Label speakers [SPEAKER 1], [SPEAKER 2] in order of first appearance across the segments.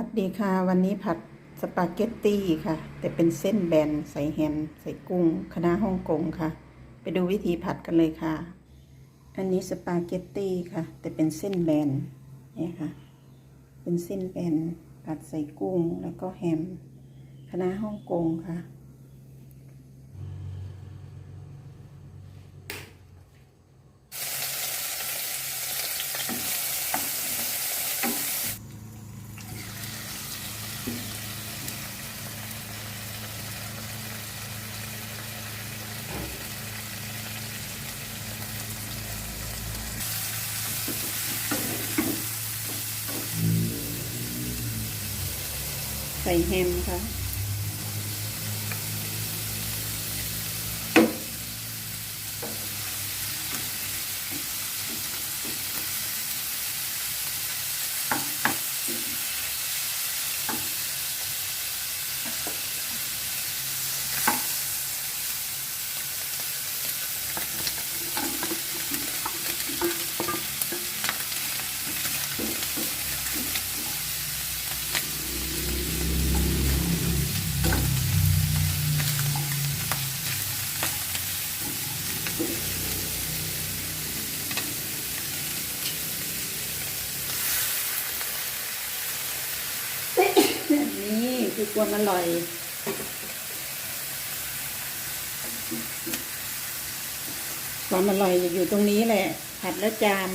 [SPEAKER 1] วัสดีค่ะ วันนี้ผัดสปาเกตตี้ค่ะ แต่เป็นเส้นแบนใส่แฮมใส่กุ้งคณะฮ่องกงค่ะ ไปดูวิธีผัดกันเลยค่ะ อันนี้สปาเกตตี้ค่ะ แต่เป็นเส้นแบนเนี่ยค่ะ เป็นเส้นแบนผัดใส่กุ้งแล้วก็แฮมคณะฮ่องกงค่ะ ส่แฮมค่ะ นี่คือความอร่อยความอร่อยอยู่ตรงนี้แหละ ผัดแล้วจาม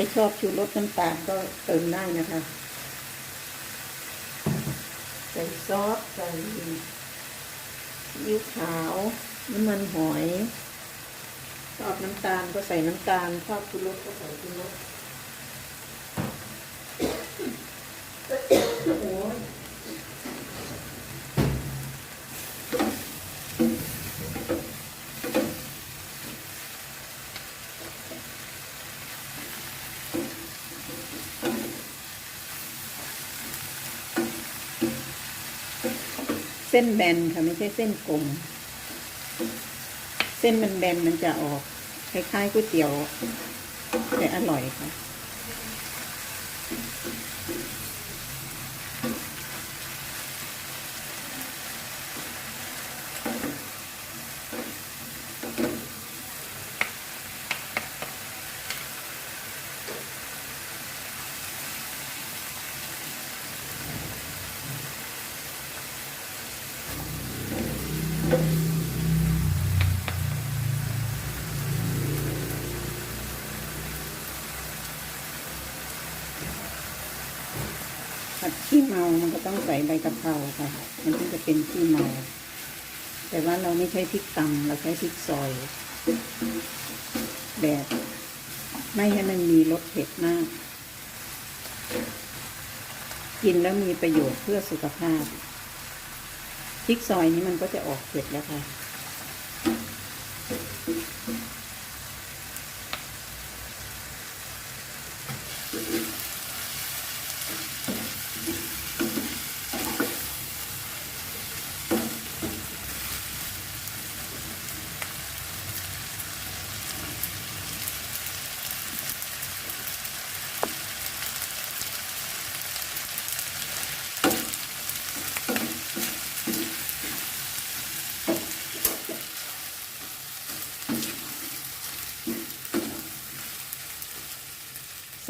[SPEAKER 1] รชอบชูรสน้ำตาลก็เติมได้นะคะ ใส่ซอสใส่ยิ้วขาว น้ำมันหอยชอบน้ำตาลก็ใส่น้ำตาลชอบชูรสก็ใส่ชูรส เส้นแบนค่ะไม่ใช่เส้นกลม เส้นมันแบนมันจะออกคล้ายๆก๋วยเตี๋ยวแต่อร่อยค่ะ ผัดขี้เมา มันก็ต้องใส่ใบกะเพราค่ะ มันถึงจะเป็นขี้เมา แต่ว่าเราไม่ใช้พริกตำเราใช้พริกซอย แบบไม่ให้มันมีรสเผ็ดมาก กินแล้วมีประโยชน์เพื่อสุขภาพพริกซอยนี้มันก็จะออกเผ็ดแล้วค่ะ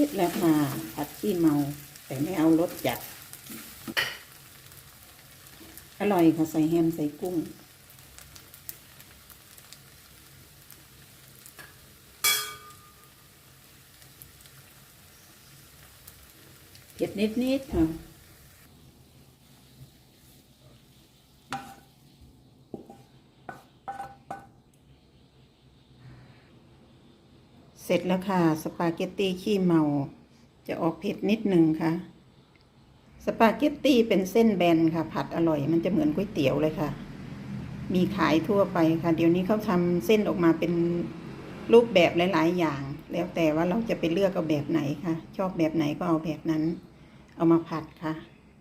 [SPEAKER 1] สร็จแล้วค่ะผัดขี้เมา แต่ไม่เอารสจัด อร่อยค่ะใส่แฮมใส่กุ้ง เผ็ดนิดๆค่ะ สร็จแล้วค่ะ สปาเกตตี้ขี้เมา จะออกเผ็ดนิดหนึ่งค่ะ สปาเกตตี้เป็นเส้นแบนค่ะ ผัดอร่อย มันจะเหมือนก๋วยเตี๋ยวเลยค่ะ มีขายทั่วไปค่ะ เดี๋ยวนี้เขาทำเส้นออกมาเป็นรูปแบบหลาย ๆ อย่าง แล้วแต่ว่าเราจะไปเลือกเอาแบบไหนค่ะ ชอบแบบไหนก็เอาแบบนั้น เอามาผัดค่ะ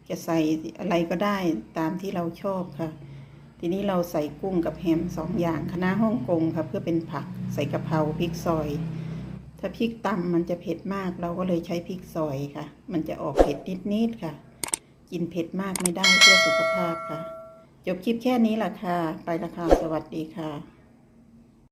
[SPEAKER 1] จะใส่อะไรก็ได้ตามที่เราชอบค่ะทีนี้เราใส่กุ้งกับแฮมสองอย่างคณะน้าฮ่องกงค่ะเพื่อเป็นผักใส่กะเพราพริกซอย ถ้าพริกตำมันจะเผ็ดมาก เราก็เลยใช้พริกซอยค่ะ มันจะออกเผ็ดนิดๆค่ะ กินเผ็ดมากไม่ได้เพื่อสุขภาพค่ะ จบคลิปแค่นี้ล่ะค่ะ ไปละค่ะ สวัสดีค่ะ